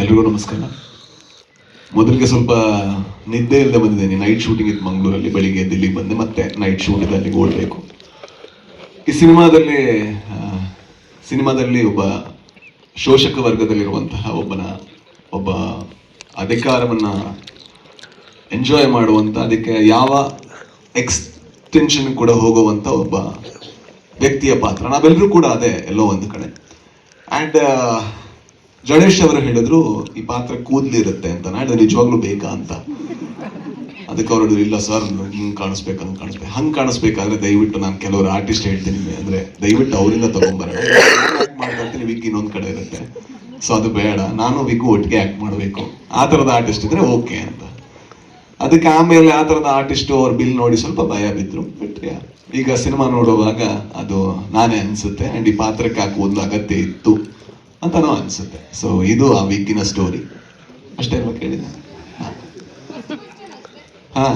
ಎಲ್ರಿಗೂ ನಮಸ್ಕಾರ. ಮೊದಲಿಗೆ ಸ್ವಲ್ಪ ನಿದ್ದೆ ಇಲ್ಲದೆ ಬಂದಿದ್ದೇನೆ. ನೈಟ್ ಶೂಟಿಂಗ್ ಇತ್ತು ಮಂಗಳೂರಲ್ಲಿ, ಬೆಳಿಗ್ಗೆ ದಿಲ್ಲಿಗೆ ಬಂದೆ, ಮತ್ತೆ ನೈಟ್ ಶೂಟ್ ಇದೆ ಅಲ್ಲಿಗೆ ಓಡಬೇಕು. ಈ ಸಿನಿಮಾದಲ್ಲಿ ಸಿನಿಮಾದಲ್ಲಿ ಒಬ್ಬ ಶೋಷಕ ವರ್ಗದಲ್ಲಿರುವಂತಹ ಒಬ್ಬನ, ಒಬ್ಬ ಅಧಿಕಾರವನ್ನ ಎಂಜಾಯ್ ಮಾಡುವಂತ, ಅದಕ್ಕೆ ಯಾವ ಎಕ್ಸ್ಟೆನ್ಷನ್ ಕೂಡ ಹೋಗುವಂತ ಒಬ್ಬ ವ್ಯಕ್ತಿಯ ಪಾತ್ರ. ನಾವೆಲ್ಲರೂ ಕೂಡ ಅದೇ ಎಲ್ಲೋ ಒಂದು ಕಡೆ. ಅಂಡ್ ಗಣೇಶ್ ಅವರು ಹೇಳಿದ್ರು, ಈ ಪಾತ್ರ ಕೂದ್ಲಿರುತ್ತೆ ಅಂತ ನಾನು ನಿಜವಾಗ್ಲೂ ಬೇಕಾ ಅಂತ. ಅದಕ್ಕೆ ಅವ್ರು ಹೇಳಿದ್ರು, ಇಲ್ಲ ಸರ್, ಹಿಂಗ್ ಕಾಣಿಸ್ಬೇಕು, ಹಂಗ್ ಕಾಣಿಸ್ಬೇಕು. ಹಂಗ್ ಕಾಣಿಸ್ಬೇಕಾದ್ರೆ ದಯವಿಟ್ಟು ನಾನು ಕೆಲವರು ಆರ್ಟಿಸ್ಟ್ ಹೇಳ್ತೀನಿ ಅಂದ್ರೆ ದಯವಿಟ್ಟು ಅವರಿಂದ ತಗೊಂಬರ ಮಾಡ್ತಾ ಇರ್ತೀನಿ ವಿಗ್ ಇನ್ನೊಂದ್ ಕಡೆ ಇರುತ್ತೆ. ಸೊ ಅದು ಬೇಡ, ನಾನು ವಿಗ್ ಒಟ್ಟಿಗೆ ಆಕ್ಟ್ ಮಾಡಬೇಕು. ಆ ತರದ ಆರ್ಟಿಸ್ಟ್ ಇದ್ರೆ ಓಕೆ ಅಂತ. ಅದಕ್ಕೆ ಆಮೇಲೆ ಆ ತರದ ಆರ್ಟಿಸ್ಟ್ ಅವ್ರ ಬಿಲ್ ನೋಡಿ ಸ್ವಲ್ಪ ಭಯ ಬಿದ್ರು ಬಟ್ ಈಗ ಸಿನಿಮಾ ನೋಡುವಾಗ ಅದು ನಾನೇ ಅನ್ಸುತ್ತೆ, ಅಂಡ್ ಈ ಪಾತ್ರಕ್ಕೆ ಹಾಕುವುದು ಅಗತ್ಯ ಇತ್ತು. ಅಂತಾನೂ ಅನ್ಸುತ್ತೆ. ಸೊ ಇದು ಆ ವೀಕಿನ ಸ್ಟೋರಿ ಅಷ್ಟೇ ಅಲ್ವಾ ಕೇಳಿದೆ ಹಾ.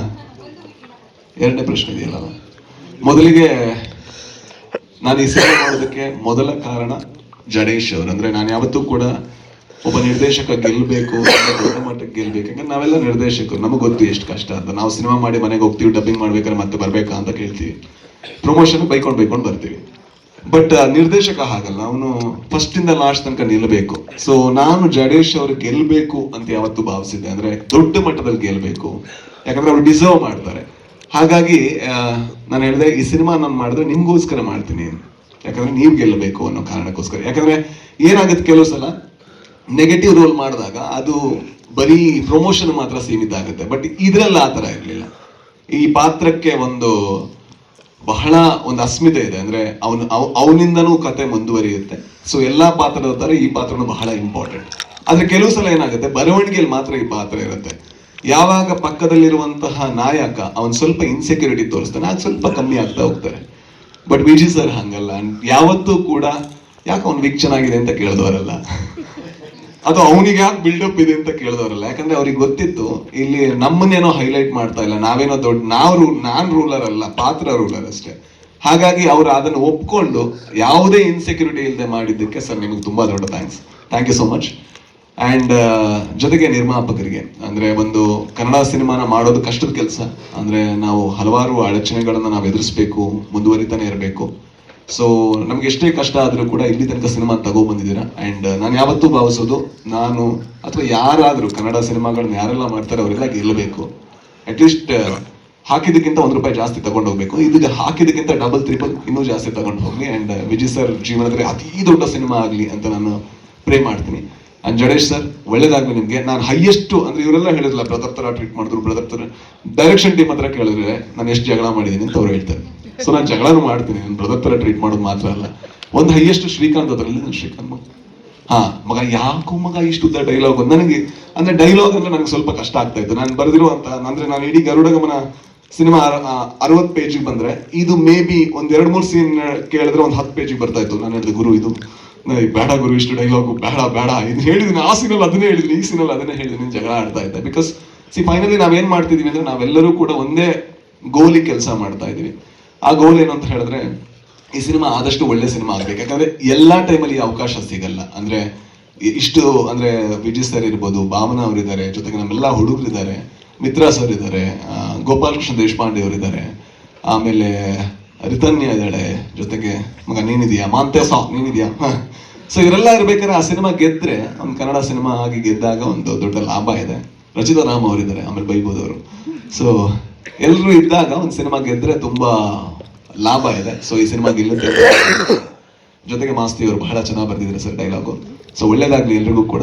ಎರಡನೇ ಪ್ರಶ್ನೆ ಇದೆಯಲ್ಲ ಮೊದಲಿಗೆ ನಾನು ಈ ಸಿನಿಮಾ ಮಾಡೋದಕ್ಕೆ ಮೊದಲ ಕಾರಣ ಜಡೇಶ್ ಅವರು. ಅಂದರೆ ನಾನು ಯಾವತ್ತೂ ಕೂಡ ಒಬ್ಬ ನಿರ್ದೇಶಕ ಗೆಲ್ಲಬೇಕು ದೊಡ್ಡ ಮಟ್ಟಕ್ಕೆ ಗೆಲ್ಲಬೇಕು ಯಾಕಂದ್ರೆ ನಾವೆಲ್ಲ ನಿರ್ದೇಶಕರು. ನಮಗೆ ಗೊತ್ತು ಎಷ್ಟು ಕಷ್ಟ ಅಂತ. ನಾವು ಸಿನಿಮಾ ಮಾಡಿ ಮನೆಗೆ ಹೋಗ್ತೀವಿ ಡಬ್ಬಿಂಗ್ ಮಾಡ್ಬೇಕಾದ್ರೆ ಮತ್ತೆ ಬರಬೇಕಾ ಅಂತ ಕೇಳ್ತೀವಿ. ಪ್ರಮೋಷನ್ ಬೈಕೊಂಡು ಬೈಕೊಂಡು ಬರ್ತೀವಿ. ಬಟ್ ನಿರ್ದೇಶಕ ಹಾಗಲ್ಲ. ಅವನು ಫಸ್ಟ್ ಇಂದ ಲಾಸ್ಟ್ ತನಕ ನಿಲ್ಲಬೇಕು ಸೊ ನಾನು ಜಡೇಶ್ ಅವ್ರು ಗೆಲ್ಬೇಕು ಅಂತ ಯಾವತ್ತು ಭಾವಿಸಿದ್ದೆ. ಅಂದ್ರೆ ದೊಡ್ಡ ಮಟ್ಟದಲ್ಲಿ ಗೆಲ್ಬೇಕು. ಯಾಕಂದ್ರೆ ಅವ್ರು ಡಿಸರ್ವ್ ಮಾಡ್ತಾರೆ. ಹಾಗಾಗಿ ನಾನು ಹೇಳಿದೆ, ಈ ಸಿನಿಮಾ ನಾನು ಮಾಡಿದ್ರೆ ನಿಮ್ಗೋಸ್ಕರ ಮಾಡ್ತೀನಿ ಯಾಕಂದ್ರೆ ನೀವು ಗೆಲ್ಲಬೇಕು ಅನ್ನೋ ಕಾರಣಕ್ಕೋಸ್ಕರ. ಯಾಕಂದ್ರೆ ಏನಾಗುತ್ತೆ ಕೆಲವು ಸಲ? ನೆಗೆಟಿವ್ ರೋಲ್ ಮಾಡಿದಾಗ ಅದು ಬರೀ ಪ್ರಮೋಷನ್ ಮಾತ್ರ ಸೀಮಿತ ಆಗುತ್ತೆ. ಬಟ್ ಇದ್ರಲ್ಲಿ ಆ ಥರ ಇರಲಿಲ್ಲ. ಈ ಪಾತ್ರಕ್ಕೆ ಒಂದು ಬಹಳ ಒಂದು ಅಸ್ಮಿತೆ ಇದೆ. ಅಂದ್ರೆ ಅವನು ಅವನಿಂದನೂ ಕತೆ ಮುಂದುವರಿಯುತ್ತೆ. ಸೊ ಎಲ್ಲಾ ಪಾತ್ರದ ತರ ಈ ಪಾತ್ರನೂ ಬಹಳ ಇಂಪಾರ್ಟೆಂಟ್ ಆದ್ರೆ ಕೆಲವು ಸಲ ಏನಾಗುತ್ತೆ, ಬರವಣಿಗೆಯಲ್ಲಿ ಮಾತ್ರ ಈ ಪಾತ್ರ ಇರುತ್ತೆ. ಯಾವಾಗ ಪಕ್ಕದಲ್ಲಿರುವಂತಹ ನಾಯಕ, ಅವನ್ ಸ್ವಲ್ಪ ಇನ್ಸೆಕ್ಯೂರಿಟಿ ತೋರಿಸ್ತಾನೆ ಅದು ಸ್ವಲ್ಪ ಕಮ್ಮಿ ಆಗ್ತಾ ಹೋಗ್ತಾರೆ. ಬಟ್ ವಿಜಿ ಸರ್ ಹಂಗಲ್ಲ. ಯಾವತ್ತೂ ಕೂಡ ಯಾಕೆ ಅವ್ನು ವಿಕ್ ಚೆನ್ನಾಗಿದೆ ಅಂತ ಕೇಳಿದವರಲ್ಲ ಅದು ಅವನಿಗೆ ಯಾಕೆ ಬಿಲ್ಡಪ್ ಇದೆ ಅಂತ ಕೇಳಿದವರಲ್ಲ. ಯಾಕಂದ್ರೆ ಅವ್ರಿಗೆ ಗೊತ್ತಿತ್ತು, ಇಲ್ಲಿ ನಮ್ಮನ್ನೇನೋ ಹೈಲೈಟ್ ಮಾಡ್ತಾ ಇಲ್ಲ, ನಾವೇನೋ ದೊಡ್ಡ, ನಾವು ನಾನ್ ರೂಲರ್ ಅಲ್ಲ, ಪಾತ್ರ ರೂಲರ್ ಅಷ್ಟೇ. ಹಾಗಾಗಿ ಅವರು ಅದನ್ನು ಒಪ್ಕೊಂಡು ಯಾವುದೇ ಇನ್ಸೆಕ್ಯೂರಿಟಿ ಇಲ್ಲದೆ ಮಾಡಿದ್ದಕ್ಕೆ ಸರ್, ನಿಮಗೆ ತುಂಬಾ ದೊಡ್ಡ thanks thank you so much and ಜೊತೆಗೆ ನಿರ್ಮಾಪಕರಿಗೆ, ಅಂದ್ರೆ ಒಂದು ಕನ್ನಡ ಸಿನಿಮಾನ ಮಾಡೋದು ಕಷ್ಟದ ಕೆಲಸ. ಅಂದ್ರೆ ನಾವು ಹಲವಾರು ಅಡಚಣೆಗಳನ್ನ ನಾವು ಎದುರಿಸ್ಬೇಕು, ಮುಂದುವರಿತಾನೆ ಇರಬೇಕು. ಸೊ ನಮ್ಗೆ ಎಷ್ಟೇ ಕಷ್ಟ ಆದ್ರೂ ಕೂಡ ಇಲ್ಲಿ ತನಕ ಸಿನಿಮಾ ತಗೋ ಬಂದಿದ್ದೀರಾ ಅಂಡ್ ನಾನು ಯಾವತ್ತೂ ಭಾವಿಸೋದು ನಾನು ಅಥವಾ ಯಾರಾದರೂ ಕನ್ನಡ ಸಿನಿಮಾಗಳನ್ನ ಯಾರೆಲ್ಲ ಮಾಡ್ತಾರೆ ಅವರೆಲ್ಲ ಗೆಲ್ಲಬೇಕು ಅಟ್ಲೀಸ್ಟ್ ಹಾಕಿದಕ್ಕಿಂತ ಒಂದು ರೂಪಾಯಿ ಜಾಸ್ತಿ ತಗೊಂಡು ಹೋಗ್ಬೇಕು. ಇದಕ್ಕೆ ಹಾಕಿದಕ್ಕಿಂತ ಡಬಲ್ ತ್ರಿಪಲ್ ಇನ್ನೂ ಜಾಸ್ತಿ ತಗೊಂಡು ಹೋಗ್ಲಿ. ಅಂಡ್ ವಿಜಯ್ ಸರ್ ಜೀವನದಲ್ಲಿ ಅತಿ ದೊಡ್ಡ ಸಿನಿಮಾ ಆಗಲಿ ಅಂತ ನಾನು ಪ್ರೇ ಮಾಡ್ತೀನಿ. ಅಂಡ್ ಜಡೇಶ್ ಸರ್, ಒಳ್ಳೇದಾಗಲಿ ನಿಮಗೆ. ನಾನು ಹೈಯೆಸ್ಟ್ ಅಂದ್ರೆ ಇವರೆಲ್ಲ ಹೇಳಿದ್ರಲ್ಲ ಬ್ರದರ್ ತರ ಟ್ರೀಟ್ ಮಾಡಿದ್ರು ಬ್ರದರ್ ತರ ಡೈರೆಕ್ಷನ್ ಟೀಮ್ ಹತ್ರ ಕೇಳಿದ್ರೆ ನಾನು ಎಷ್ಟು ಜಗಳ ಮಾಡಿದ್ದೀನಿ ಅಂತ ಅವ್ರು ಹೇಳ್ತಾರೆ. ಸೊ ನಾನು ಜಗಳನೂ ಮಾಡ್ತೀನಿ. ನನ್ನ ಬ್ರದರ್ ತರ ಟ್ರೀಟ್ ಮಾಡೋದು ಮಾತ್ರ ಅಲ್ಲ. ಒಂದು ಹೈಯೆಸ್ಟ್ ಶ್ರೀಕಾಂತ್ ಅದರಲ್ಲಿ ನಾನು ಶ್ರೀಕಾಂತ್ ಮಗ ಹಾ, ಮಗ, ಯಾಕೋ ಮಗ ಇಷ್ಟು ಉದ್ದ ಡೈಲಾಗ್ ನನಗೆ, ಅಂದ್ರೆ ಡೈಲಾಗ್ ಅಂದ್ರೆ ನನಗೆ ಸ್ವಲ್ಪ ಕಷ್ಟ ಆಗ್ತಾ ಇತ್ತು. ನಾನು ಬರೆದಿರುವಂತ, ಅಂದ್ರೆ ನಾನು ಇಡೀ ಗರುಡ ಗಮನ ಸಿನಿಮಾ ಅರವತ್ತು ಪೇಜಿಗೆ ಬಂದ್ರೆ, ಇದು ಮೇ ಬಿ ಒಂದ್ ಎರಡ್ ಮೂರ್ ಸೀನ್ ಕೇಳಿದ್ರೆ ಒಂದ್ ಹತ್ತು ಪೇಜಿಗೆ ಬರ್ತಾ ಇತ್ತು. ನಾನು ಹೇಳಿದೆ, ಗುರು, ಇದು ಬೇಡ ಗುರು, ಇಷ್ಟು ಡೈಲಾಗು ಬೇಡ ಬೇಡ. ಇದು ಹೇಳಿದೀನಿ, ಆ ಸೀನಲ್ಲಿ ಅದನ್ನೇ ಹೇಳಿದೀನಿ, ಈ ಸೀನಲ್ಲಿ ಅದನ್ನೇ ಹೇಳಿದೀನಿ ಜಗಳ ಆಡ್ತಾ ಇದ್ದೆ. ಬಿಕಾಸ್ ಸಿ ಫೈನಲಿ ನಾವೇನ್ ಮಾಡ್ತಿದೀವಿ ಅಂದ್ರೆ ನಾವೆಲ್ಲರೂ ಕೂಡ ಒಂದೇ ಗೋಲಿ ಕೆಲಸ ಮಾಡ್ತಾ ಇದೀವಿ ಆ ಗೋಲ್ ಏನು ಅಂತ ಹೇಳಿದ್ರೆ, ಈ ಸಿನಿಮಾ ಆದಷ್ಟು ಒಳ್ಳೆ ಸಿನಿಮಾ ಆಗ್ಬೇಕು. ಯಾಕಂದ್ರೆ ಎಲ್ಲಾ ಟೈಮಲ್ಲಿ ಅವಕಾಶ ಸಿಗಲ್ಲ. ಅಂದ್ರೆ ಇಷ್ಟು ಅಂದ್ರೆ ವಿಜಯ್ ಸರ್ ಇರ್ಬೋದು, ಭಾವನಾ ಅವರಿದ್ದಾರೆ, ಜೊತೆಗೆ ನಮ್ಮೆಲ್ಲ ಹುಡುಗರಿದ್ದಾರೆ, ಮಿತ್ರ ಸರ್ ಇದ್ದಾರೆ ಗೋಪಾಲಕೃಷ್ಣ ದೇಶಪಾಂಡೆ ಅವರಿದ್ದಾರೆ, ಆಮೇಲೆ ರಿತನ್ಯ ಇದ್ದಾಳೆ, ಜೊತೆಗೆ ಮಗ ನೀನಿದೆಯಾ ಮಾಂತೇಸ ನೀನಿದ್ಯಾ? ಸೊ ಇವರೆಲ್ಲ ಇರ್ಬೇಕಾದ್ರೆ ಆ ಸಿನಿಮಾ ಗೆದ್ರೆ, ಒಂದು ಕನ್ನಡ ಸಿನಿಮಾ ಆಗಿ ಗೆದ್ದಾಗ ಒಂದು ದೊಡ್ಡ ಲಾಭ ಇದೆ. ರಚಿತಾ ರಾಮ್ ಅವರಿದ್ದಾರೆ, ಆಮೇಲೆ ಬೈಬೋದು ಅವರು ಸೊ ಎಲ್ಲರೂ ಇದ್ದಾಗ ಒಂದು ಸಿನಿಮಾ ಗೆದ್ರೆ ತುಂಬಾ ಲಾಭ ಇದೆ. ಸೊ ಈ ಸಿನಿಮಾ ಗೆಲ್ಲುತ್ತೆ. ಜೊತೆಗೆ ಮಾಸ್ತಿ ಅವರು ಬಹಳ ಚೆನ್ನಾಗಿ ಬರ್ತಿದ್ದಾರೆ ಸರ್ ಡೈಲಾಗು ಸೊ ಒಳ್ಳೇದಾಗ್ಲಿ ಎಲ್ರಿಗೂ ಕೂಡ.